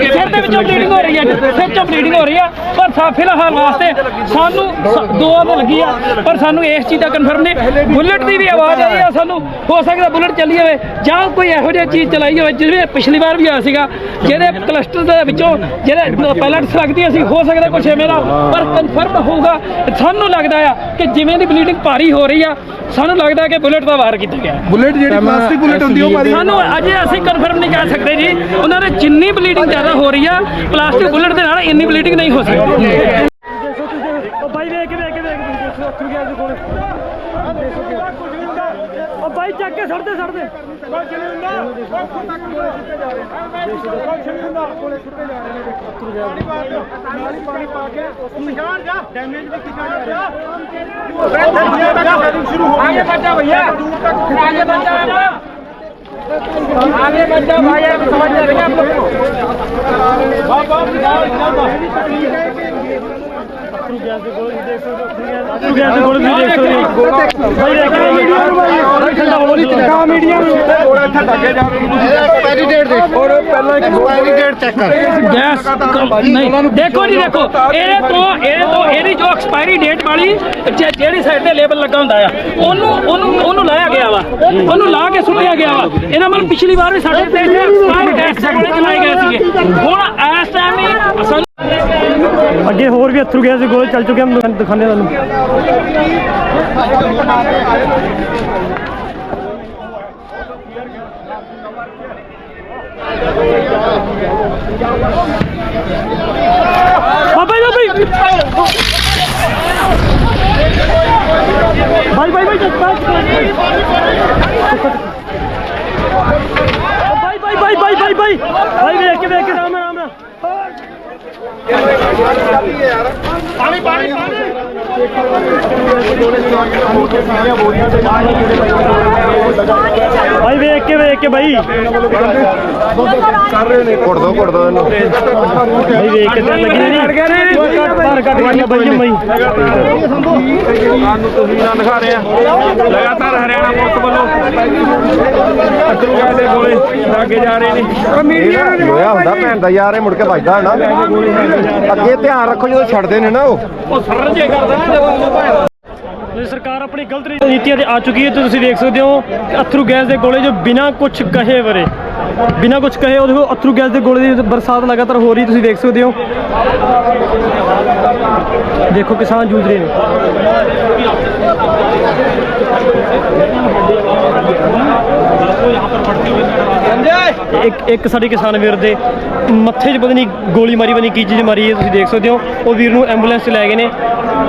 ਸਿਰ ਦੇ ਵਿੱਚੋਂ ਬਲੀਡਿੰਗ ਹੋ ਰਹੀ ਹੈ ਸਿਰ ਚੋਂ ਬਲੀਡਿੰਗ ਹੋ ਰਹੀ ਆ। ਪਰ ਸਾ ਫਿਲਹਾਲ ਵਾਸਤੇ ਸਾਨੂੰ ਸ- ਦੋ ਲੱਗੀ ਆ। ਪਰ ਸਾਨੂੰ ਇਸ ਚੀਜ਼ ਦਾ ਕਨਫਰਮ ਨਹੀਂ। ਬੁਲਟ ਦੀ ਵੀ ਆਵਾਜ਼ ਆਈ ਆ ਸਾਨੂੰ। ਹੋ ਸਕਦਾ ਬੁਲਟ ਚੱਲੀ ਜਾਵੇ ਜਾਂ ਕੋਈ ਇਹੋ ਜਿਹੀ ਚੀਜ਼ ਚਲਾਈ ਹੋਵੇ ਜਿਵੇਂ ਪਿਛਲੀ ਵਾਰ ਵੀ ਆਇਆ ਸੀਗਾ। ਜਿਹਦੇ ਕਲਸਟਰ ਦੇ ਵਿੱਚੋਂ ਜਿਹੜੇ ਪੈਲਟਸ ਲੱਗਦੀਆਂ ਸੀ ਹੋ ਸਕਦਾ ਕੁਛ ਐਵੇਂ ਦਾ। ਪਰ ਕਨਫਰਮ ਹੋਊਗਾ। ਸਾਨੂੰ ਲੱਗਦਾ ਆ ਕਿ ਜਿਵੇਂ ਦੀ ਬਲੀਡਿੰਗ ਭਾਰੀ ਹੋ ਰਹੀ ਆ ਸਾਨੂੰ ਲੱਗਦਾ ਕਿ ਬੁਲਟ ਦਾ ਵਾਰ ਕੀਤਾ ਗਿਆ ਬੁਲਟ ਜਿਹੜੀ ਪਲਾਸਟਿਕ ਬੁਲਟ ਹੁੰਦੀ ਉਹ ਮਾਰੀ ਸਾਨੂੰ ਅਜੇ ਅਸੀਂ ਕਨਫਰਮ ਨਹੀਂ ਕਰ ਸਕਦੇ ਜੀ ਉਹਨਾਂ ਦੇ ਜਿੰਨੀ ਬਲੀਡਿੰਗ ਜ਼ਿਆਦਾ ਹੋ ਰਹੀ ਆ ਪਲਾਸਟਿਕ ਬੁਲਟ ਦੇ ਨਾਲ ਇੰਨੀ ਬਲੀਡਿੰਗ ਨਹੀਂ ਹੋ ਸਕਦੀ ਬਾਈ ਵੇਖ ਕੇ ਵੇਖ ਕੇ ਵੇਖ ਕੇ ਗਿਆ ਦੇ ਕੋਲ ਉਹ ਬਾਈ ਚੱਕ ਕੇ ਸੜਦੇ ਸੜਦੇ ਕੁਛ ਨਹੀਂ ਹੁੰਦਾ ਉੱਥੋਂ ਤੱਕ ਕੋਲੇ ਸੁੱਟੇ ਜਾ ਰਹੇ ਕੁਛ ਨਹੀਂ ਹੁੰਦਾ ਕੋਲੇ ਸੁੱਟੇ ਜਾ ਰਹੇ ਨੇ ਪਾਣੀ ਪਾ ਦਿਓ ਨਾਲ ਹੀ ਪਾਣੀ ਪਾ ਕੇ ਪਛਾਣ ਜਾ ਡੈਮੇਜ ਵੀ ਕੀਤਾ ਜਾ ਰਿਹਾ ਸ਼ੁਰੂ ਹੋ ਗਈ आगे बढ़ भैया आगे बढ़ जाओ आगे बढ़ जाओ भाई आप समझ रहे हैं आप लोग ਦੇ ਕੋਲ ਵੀ ਦੇਖ ਸਕਦੇ ਹੋ ਬਾਈ ਦੇਖ ਕੇ ਵੇਖ ਠੰਡਾ ਹੋ ਨਹੀਂ ਚੰਗਾ ਮੀਡੀਆ ਨੂੰ ਥੋੜਾ ਇੱਥੇ ਲੱਗੇ ਜਾ ਐਕਸਪਾਇਰੀ ਡੇਟ ਦੇਖ। ਔਰ ਪਹਿਲਾਂ ਐਕਸਪਾਇਰੀ ਡੇਟ ਚੈੱਕ ਕਰ। ਗੈਸ ਨਹੀਂ। ਦੇਖੋ ਜੀ ਦੇਖੋ। ਇਹਦੇ ਤੋਂ ਇਹਦੇ ਤੋਂ ਇਹਦੀ ਜੋ ਐਕਸਪਾਇਰੀ ਡੇਟ ਵਾਲੀ ਜਿਹੜੀ ਸਾਈਡ ਤੇ ਲੇਬਲ ਲੱਗਾ ਹੁੰਦਾ ਆ ਉਹਨੂੰ ਉਹਨੂੰ ਉਹਨੂੰ ਲਾਇਆ ਗਿਆ ਵਾ। ਉਹਨੂੰ ਲਾ ਕੇ ਸੁੱਟਿਆ ਗਿਆ ਵਾ। ਇਹਨਾਂ ਮਤਲਬ ਪਿਛਲੀ ਵਾਰ ਵੀ ਸਾਡੇ ਤੇ ਐਕਸਪਾਇਰੀ ਦੇ ਕੋਲੇ ਚਲਾਏ ਗਏ ਸੀਗੇ। ਹੁਣ ਇਸ ਟਾਈਮ ਹੀ ਸਾਨੂੰ ਅੱਗੇ ਹੋਰ ਵੀ ਅਥਰੂ ਗਿਆ ਸੀ, ਗੋਲ ਚੱਲ ਚੁੱਕੇ ਹਨ ਦਿਖਾਣੇ ਤੁਹਾਨੂੰ ਬਾਬਾ ਜੀ ਬਾਬਾ ਜੀ। ਬਾਈ ਬਾਈ ਬਾਈ ਚੱਕ ਬਾਈ ਬਾਈ ਬਾਈ ਬਾਈ ਬਾਈ ਬਾਈ ਬਾਈ। ਵੇਖ ਕੇ ਵੇਖ ਕੇ। ਰਾਮ ਰਾਮ ਬਾਈ ਵੇਖ ਕੇ ਵੇਖ ਕੇ ਬਾਈ। ਘੁੱਟ ਦੋ ਘੁੱਟ ਦੋ ਇਹਨੂੰ। ਬਾਈ ਵੇਖ ਕੇ ਤੇ ਲੱਗੀ ਨਹੀਂ। ਬਾਹਰ ਕੱਢ ਕੇ ਬਾਈ ਜੰਮਈ ਸਾਨੂੰ ਤਸਵੀਰਾਂ ਦਿਖਾ ਰਹੇ ਆ। ਲਗਾਤਾਰ ਹਰਿਆਣਾ ਪੁਲਿਸ ਵੱਲੋਂ ਅਤਰੂ ਗੈਸ ਦੇ ਗੋਲੇ ਲਾਗੇ ਜਾ ਰਹੇ ਨੇ। ਹੋਇਆ ਹੁੰਦਾ ਭੈਣ ਦਾ ਯਾਰ ਇਹ ਮੁੜ ਕੇ ਵੱਜਦਾ ਨਾ ਅੱਗੇ ਧਿਆਨ ਰੱਖੋ ਜਦੋਂ ਛੱਡਦੇ ਨੇ ਨਾ ਉਹ। ਉਹ ਸਰਰ ਜੇ ਕਰਦਾ ਨਾ ਜਦੋਂ ਉਹਨੂੰ ਭਾਵੇਂ ਜੇ ਸਰਕਾਰ ਆਪਣੀ ਗਲਤ ਨੀਤੀਆਂ ਤੇ ਆ ਚੁੱਕੀ ਹੈ ਤੇ ਤੁਸੀਂ ਦੇਖ ਸਕਦੇ ਹੋ ਅਥਰੂ ਗੈਸ ਦੇ ਗੋਲੇ ਜੋ ਬਿਨਾਂ ਕੁਝ ਕਹੇ ਵਰੇ। ਬਿਨਾਂ ਕੁਝ ਕਹੇ ਉਹਦੇ ਕੋਲ ਅਥਰੂ ਗੈਸ ਦੇ ਗੋਲੇ ਦੀ ਬਰਸਾਤ ਲਗਾਤਾਰ ਹੋ ਰਹੀ ਤੁਸੀਂ ਦੇਖ ਸਕਦੇ ਹੋ। ਦੇਖੋ ਕਿਸਾਨ ਜੂਝ ਰਹੇ ਨੇ। ਇੱਕ ਇੱਕ ਸਾਡੇ ਕਿਸਾਨ ਵੀਰ ਦੇ ਮੱਥੇ 'ਚ ਪਤਾ ਨਹੀਂ ਗੋਲੀ ਮਾਰੀ ਨਹੀਂ ਕੀ ਚੀਜ਼ ਮਾਰੀ ਹੈ ਤੁਸੀਂ ਦੇਖ ਸਕਦੇ ਹੋ। ਉਹ ਵੀਰ ਨੂੰ ਐਂਬੂਲੈਂਸ 'ਚ ਲੈ ਗਏ ਨੇ।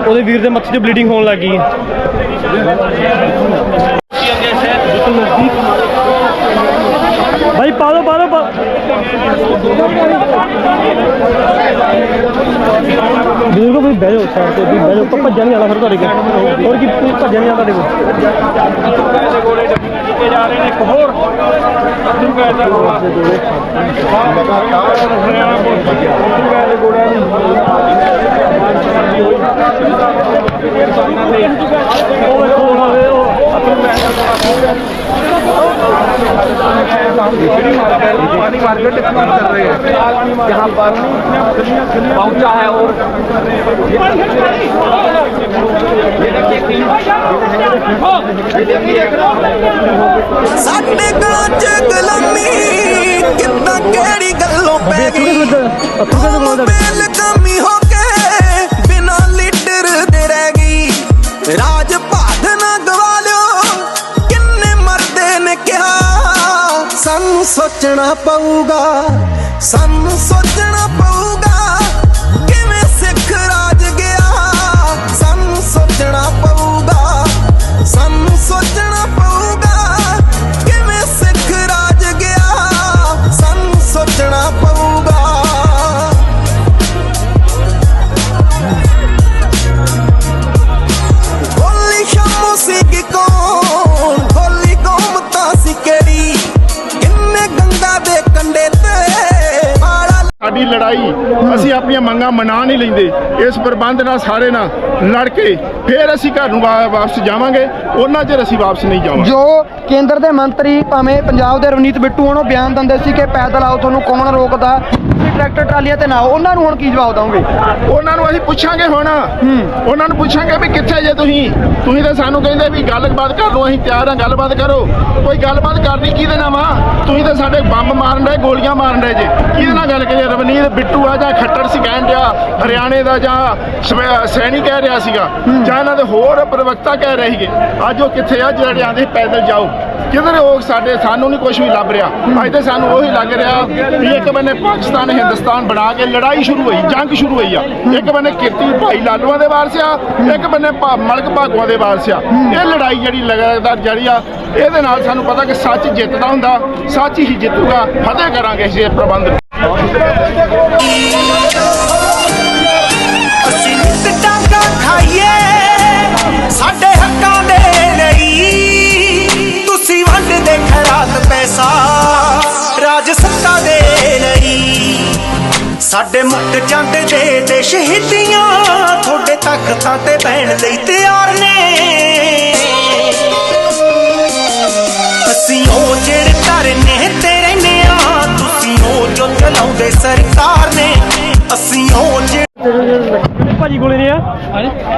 ਉਹਦੇ ਵੀਰ ਦੇ ਮੱਥੇ 'ਚ ਬਲੀਡਿੰਗ ਹੋਣ ਲੱਗ ਗਈ ਹੈ। ਭਾਈ ਪਾ ਦੋ ਪਾ ਦੋ ਪਾ ਬਜ਼ੁਰਗੋ ਵੀ ਬਹਿ ਜਾਓ ਸਾਈਡ ਤੇ ਵੀ ਬਹਿ ਜਾਓ ਆਪਾਂ ਭੱਜਣ ਨਹੀਂ ਆਣਾ ਫਿਰ ਤੁਹਾਡੇ ਕੋਲ ਹੋਰ ਕੀ ਭੱਜਣ ਨਹੀਂ ਆਣਾ ਤੁਹਾਡੇ ਕੋਲ ਅਤਰੂ ਗੈਸ ਦੇ ਗੋਲੇ ਕੀਤੇ ਜਾ ਰਹੇ ਨੇ ਇੱਕ ਹੋਰ ਅਤਰੂ ਗੈਸ ਦਾ ਗੋਲਾ ਹਰਿਆਣਾ ਪੁਲਿਸ ਅਤਰੂ ਗੈਸ ਦੇ ਗੋਲਿਆਂ ਨੂੰ ਕਿਸਾਨਾਂ ਦੇ ਉਹ ਵੇਖੋ ਹੁਣ ਆਵੇ ਉਹ ਅਤਰੂ ਗੈਸ ਦਾ ਗੋਲਾ पानी मार्केट इस्तेमाल कर रहे हैं यहाँ पर पहुंचा है और ਸਾਡੇ ਗਲਾਂ ਚ ਗੁਲਾਮੀ ਕਿੱਦਾਂ ਕਿਹੜੀ ਗੱਲੋਂ ਪੈ ਗਈ ਸਾਨੂੰ ਸੋਚਣਾ ਪਊਗਾ, ਸਾਨੂੰ ਸੋਚਣਾ ਪਊਗਾ, ਕਿਵੇਂ ਸਿੱਖ ਰਾਜ ਗਿਆ? ਸਾਨੂੰ ਸੋਚਣਾ ਪਊਗਾ, ਸਾਨੂੰ ਸੋਚਣਾ ਮੰਗਾਂ ਮਨਾ ਨਹੀਂ ਲੈਂਦੇ। ਇਸ ਪ੍ਰਬੰਧ ਨਾਲ ਸਾਰੇ ਨਾਲ ਲੜ ਕੇ ਫਿਰ ਅਸੀਂ ਘਰ ਨੂੰ ਵਾਪਸ ਜਾਵਾਂਗੇ। ਉਹਨਾਂ ਚਿਰ ਅਸੀਂ ਵਾਪਸ ਨਹੀਂ ਜਾਵਾਂਗੇ। ਜੋ ਕੇਂਦਰ ਦੇ ਮੰਤਰੀ ਭਾਵੇਂ ਪੰਜਾਬ ਦੇ ਰਵਨੀਤ ਬਿੱਟੂ ਉਹਨੂੰ ਬਿਆਨ ਦਿੰਦੇ ਸੀ ਕਿ ਪੈਦਲ ਆਓ, ਤੁਹਾਨੂੰ ਕੌਣ ਰੋਕਦਾ? ਟਰੈਕਟਰ ਟਰਾਲੀਆਂ ਤੇ ਨਾ ਉਹਨਾਂ ਨੂੰ ਹੁਣ ਕੀ ਜਵਾਬ ਦਵਾਂਗੇ? ਉਹਨਾਂ ਨੂੰ ਅਸੀਂ ਪੁੱਛਾਂਗੇ ਹੁਣ। ਉਹਨਾਂ ਨੂੰ ਪੁੱਛਾਂਗੇ ਵੀ ਕਿੱਥੇ ਜੇ ਤੁਸੀਂ। ਤੁਸੀਂ ਤਾਂ ਸਾਨੂੰ ਕਹਿੰਦੇ ਵੀ ਗੱਲਬਾਤ ਕਰ ਲਓ ਅਸੀਂ ਤਿਆਰ ਹਾਂ ਗੱਲਬਾਤ ਕਰੋ। ਕੋਈ ਗੱਲਬਾਤ ਕਰਨੀ ਕਿਹਦੇ ਨਾਲ ਵਾ? ਤੁਸੀਂ ਤਾਂ ਸਾਡੇ ਬੰਬ ਮਾਰਨ ਦੇ ਗੋਲੀਆਂ ਮਾਰਨ ਦੇ ਜੇ। ਕਿਹਦੇ ਨਾਲ ਗੱਲ ਕਰੀਏ? ਰਵਨੀਤ ਬਿੱਟੂ ਆ ਜਾਂ ਖੱਟੜ ਸੀ ਕਹਿਣ ਡਿਆ ਹਰਿਆਣੇ ਦਾ ਜਾਂ ਸੈਣੀ ਕਹਿ ਰਿਹਾ ਸੀਗਾ। ਜਾਂ ਇਹਨਾਂ ਦੇ ਹੋਰ ਪ੍ਰਵਕਤਾ ਕਹਿ ਰਹੇ ਸੀਗੇ। ਅੱਜ ਉਹ ਕਿੱਥੇ ਆ? ਜਿਹੜੇ ਆਂਦੇ ਪੈਦਲ ਜਾਓ। ਕਿਧਰ ਉਹ ਸਾਡੇ ਸਾਨੂੰ ਨਹੀਂ ਕੁਝ ਵੀ ਲੱਭ ਰਿਹਾ। ਅੱਜ ਤੇ ਸਾਨੂੰ ਉਹੀ ਲੱਗ ਰਿਹਾ ਵੀ ਇੱਕ ਬੰਨੇ ਪਾਕਿਸਤਾਨ, ਹਿੰਦੁਸਤਾਨ ਬਣਾ ਕੇ ਲੜਾਈ ਸ਼ੁਰੂ ਹੋਈ, ਜੰਗ ਸ਼ੁਰੂ ਹੋਈ ਆ। ਇੱਕ ਬੰਨੇ ਕੀਰਤੀ ਭਾਈ ਲਾਲੂਆਂ ਦੇ ਵਾਰਸ ਆ, ਇੱਕ ਬੰਨੇ ਭਾ- ਮਲਕ ਭਾਗੂਆਂ ਦੇ ਵਾਰਸ ਆ। ਇਹ ਲੜਾਈ ਜਿਹੜੀ ਲਗਾਤਾਰ ਜਾਰੀ ਆ, ਇਹਦੇ ਨਾਲ ਸਾਨੂੰ ਪਤਾ ਕਿ ਸੱਚ ਜਿੱਤਦਾ ਹੁੰਦਾ, ਸੱਚ ਹੀ ਜਿੱਤੂਗਾ। ਫਤਿਹ ਕਰਾਂਗੇ ਅਸੀਂ ਇਹ ਪ੍ਰਬੰਧ ਨੂੰ। ਅਸੀਂ ਨਿਤ ਡਾਂਗਾ ਖਾਈਏ। ਪੈਸਾ ਰਾਜ ਸੱਤਾ ਦੇ ਲਈ। ਸਾਡੇ ਮੁੱਕ ਜਾਂਦੇ ਦੇ ਦੇ ਸ਼ਹੀਦੀਆਂ ਤੁਹਾਡੇ ਤਖਤਾਂ ਤੇ ਬਹਿਣ ਲਈ ਤਿਆਰ ਨੇ। ਅਸੀਂ ਉਹ ਜਿਹੜੇ ਧਰੇ ਤੇਰੇ ਨੇ ਆ ਤੁਸੀਂ ਉਹ ਜੋ ਚਲਾਉਂਦੇ ਸਰਕਾਰ ਨੇ। ਅਸੀਂ ਉਹ ਜਿਹੜੇ ਭਾਜੀ ਗੋਲੀ ਦੀ ਆ?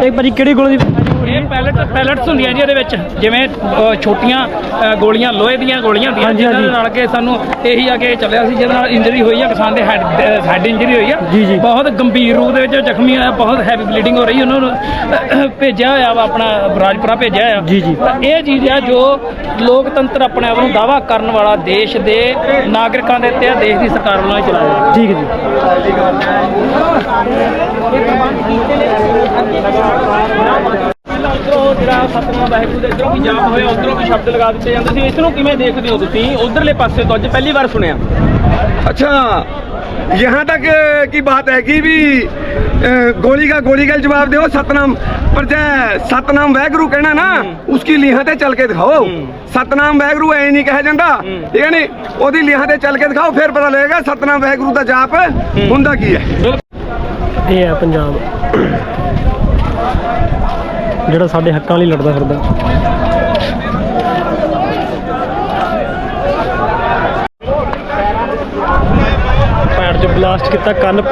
ਇੱਕ ਭਾਜੀ ਕਿਹੜੀ ਗੋਲੀ ਦੀ ਇਹ ਪੈਲਟ ਪੈਲਟਸ ਹੁੰਦੀਆਂ ਜੀ ਇਹਦੇ ਵਿੱਚ। ਜਿਵੇਂ ਅ, ਛੋਟੀਆਂ ਅ, ਗੋਲੀਆਂ ਲੋਹੇ ਦੀਆਂ ਗੋਲੀਆਂ ਹੁੰਦੀਆਂ ਜਿਹਨਾਂ ਦੇ ਨਾਲ ਕੇ ਸਾਨੂੰ ਇਹੀ ਆ ਕੇ ਚੱਲਿਆ ਸੀ ਜਿਹਦੇ ਨਾਲ ਇੰਜਰੀ ਹੋਈ ਆ ਕਿਸਾਨ ਦੇ ਹੈਡ ਹੈਡ ਇੰਜਰੀ ਹੋਈ ਆ। ਬਹੁਤ ਗੰਭੀਰ ਰੂਪ ਦੇ ਵਿੱਚ ਜ਼ਖਮੀ ਹੋਇਆ ਬਹੁਤ ਹੈਵੀ ਬਲੀਡਿੰਗ ਹੋ ਰਹੀ ਉਹਨਾਂ ਨੂੰ ਅ, ਭੇਜਿਆ ਹੋਇਆ ਵਾ ਆਪਣਾ ਰਾਜਪੁਰਾ ਭੇਜਿਆ ਆ ਜੀ ਜੀ। ਤਾਂ ਇਹ ਚੀਜ਼ ਆ ਜੋ ਲੋਕਤੰਤਰ ਆਪਣੇ ਆਪ ਨੂੰ ਦਾਵਾ ਕਰਨ ਵਾਲਾ ਦੇਸ਼ ਦੇ ਨਾਗਰਿਕਾਂ ਦੇ ਉੱਤੇ ਆ ਦੇਸ਼ ਦੀ ਸਰਕਾਰ ਵੱਲੋਂ ਹੀ ਚਲਾਇਆ। ਠੀਕ ਹੈ ਜੀ। ਸਤਨਾਮ ਵਾਹਿਗੁਰੂ ਦੇ ਇਧਰੋਂ ਵੀ ਜਾਪ ਹੋਇਆ ਉਧਰੋਂ ਵੀ ਸ਼ਬਦ ਲਗਾ ਦਿੱਤੇ ਜਾਂਦੇ ਸੀ ਇਸ ਨੂੰ ਕਿਵੇਂ ਦੇਖਦੇ ਹੋ ਤੁਸੀਂ ਉਧਰਲੇ ਪਾਸੇ ਤੋਂ ਅੱਜ ਪਹਿਲੀ ਵਾਰ ਸੁਣਿਆ अच्छा यहाँ तक अ, की बात है कि भी अ, गोली का गोली का जवाब दो सतनाम पर जय सतनाम वैगरू कहना ना उसकी लीहा ते चल के दिखाओ सतनाम वैगरू ऐ नहीं कहा ਜਾਂਦਾ ਠੀਕ ਹੈ ਨੀ ਉਹਦੀ ਲੀਹਾਂ ਤੇ ਚੱਲ ਕੇ ਦਿਖਾਓ ਫਿਰ ਪਤਾ ਲੱਗੇਗਾ ਸਤਨਾਮ ਵੈਗਰੂ ਦਾ ਜਾਪ ਹੁੰਦਾ ਕੀ ਹੈ ਇਹ ਹੈ ਪੰਜਾਬ ਜਿਹੜਾ ਸਾਡੇ ਹੱਕਾਂ ਲਈ ਲੜਦਾ ਫਿਰਦਾ ਪੈਰ 'ਚ ਬਲਾਸਟ ਕੀਤਾ ਕੰਨ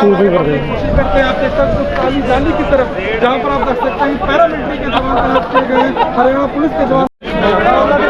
ਤੂੰ ਵੀ ਕਰਦੇ करते हैं आप देख सकते हो काली जाली की तरफ जहाँ पर आप देख सकते हैं पैरामिलिट्री के जवान तैनात किए गए हैं, हरियाणा पुलिस के जवान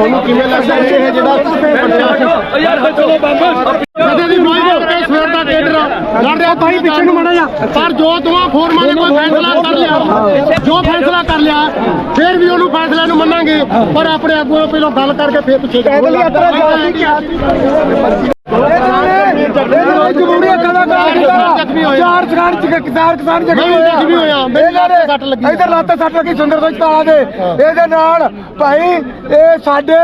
ਤੁਹਾਨੂੰ ਕਿਵੇਂ ਲੱਗਦਾ ਇਹ ਜਿਹੜਾ ਯਾਰ ਚਲੋ ਬੰਦ ਕਦੇ ਦੀ ਮਾਈ ਹੋ ਕੇ ਸਵੇਰ ਦਾ ਕੇਡਰ ਲੜ ਰਿਹਾ ਭਾਈ ਪਿੱਛੇ ਨੂੰ ਮੜਾ ਜਾ ਪਰ ਜੋ ਦੋਵਾਂ ਫੋਰਮਾਂ ਨੇ ਕੋਈ ਫੈਸਲਾ ਕਰ ਲਿਆ, ਜੋ ਫੈਸਲਾ ਕਰ ਲਿਆ, ਫਿਰ ਵੀ ਉਹਨੂੰ ਫੈਸਲੇ ਨੂੰ ਮੰਨਾਂਗੇ। ਪਰ ਆਪਣੇ ਆਗੂਆਂ ਪਹਿਲਾਂ ਗੱਲ ਕਰਕੇ ਫਿਰ ਪਿੱਛੇ ਪੈਦਲ ਯਾਤਰਾ ਚੱਲਦੀ ਕਿਆ ਜਮਹੂਰੀਆ ਚਾਰ ਕਿਸਾਨ ਕਿਸਾਨ ਕਿਸਾਨ ਜ਼ਖਮੀ ਹੋਇਆ ਇਹਨਾਂ ਦੇ- ਸੱਟ ਲੱਗੀ। ਇੱਧਰ ਲੱਤ ਸੱਟ ਲੱਗੀ ਸੁੰਦਰ ਤੋਂ ਤਾਲਾ ਦੇ ਇਹਦੇ ਨਾਲ ਭਾਈ ਇਹ ਸਾਡੇ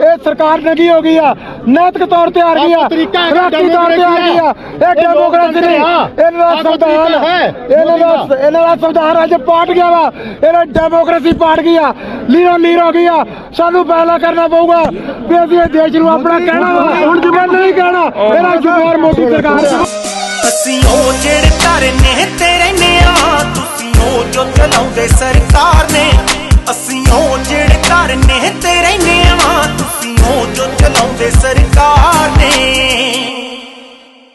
ਇਹ ਸਰਕਾਰ ਨਗੀ ਹੋ ਗਈ ਆ ਨੈਤਿਕ ਤੌਰ ਤੇ ਆ ਰਹੀ ਆ ਆਹ ਤੌਰ ਤੇ ਆ ਗਈ ਆ ਇਹ ਡੈਮੋਕ੍ਰੇਸੀ ਨਹੀਂ ਇਹਨਾਂ ਦਾ ਸੰਵਿਧਾਨ ਇਹਨਾਂ ਦਾ ਇਹਨਾਂ ਦਾ ਸੰਵਿਧਾਨ ਅੱਜ ਪਾਟ ਗਿਆ ਵਾ ਇਹਨਾਂ ਡੈਮੋਕ੍ਰੇਸੀ ਪਾਟ ਗਈ ਆ ਲੀਰੋ ਲੀਰ ਹੋ ਗਈ ਆ ਸਾਨੂੰ ਫੈਸਲਾ ਕਰਨਾ ਪਊਗਾ ਵੀ ਅਸੀਂ ਦੇਸ਼ ਨੂੰ ਆਪਣਾ ਕਹਿਣਾ ਵਾ ਹੁਣ ਜਿਵੇਂ ਨਹੀਂ ਕਹਿਣਾ ਇਹਦਾ ਸਰਕਾਰ ਮੋਦੀ ਸਰਕਾਰ ਅਸੀਂ ਉਹ ਜਿਹੜੇ ਘਰ ਧਰਨੇ ਤੇ ਰਹਿੰਦੇ ਆ। ਤੁਸੀਂ ਉਹ ਜੋ ਚਲਾਉਂਦੇ ਸਰਕਾਰ ਨੇ। ਅਸੀਂ ਉਹ ਜਿਹੜੇ ਘਰ ਧਰਨੇ ਤੇ ਰਹਿੰਦੇ ਆ। ਤੁਸੀਂ ਉਹ ਜੋ ਚਲਾਉਂਦੇ ਸਰਕਾਰ ਨੇ।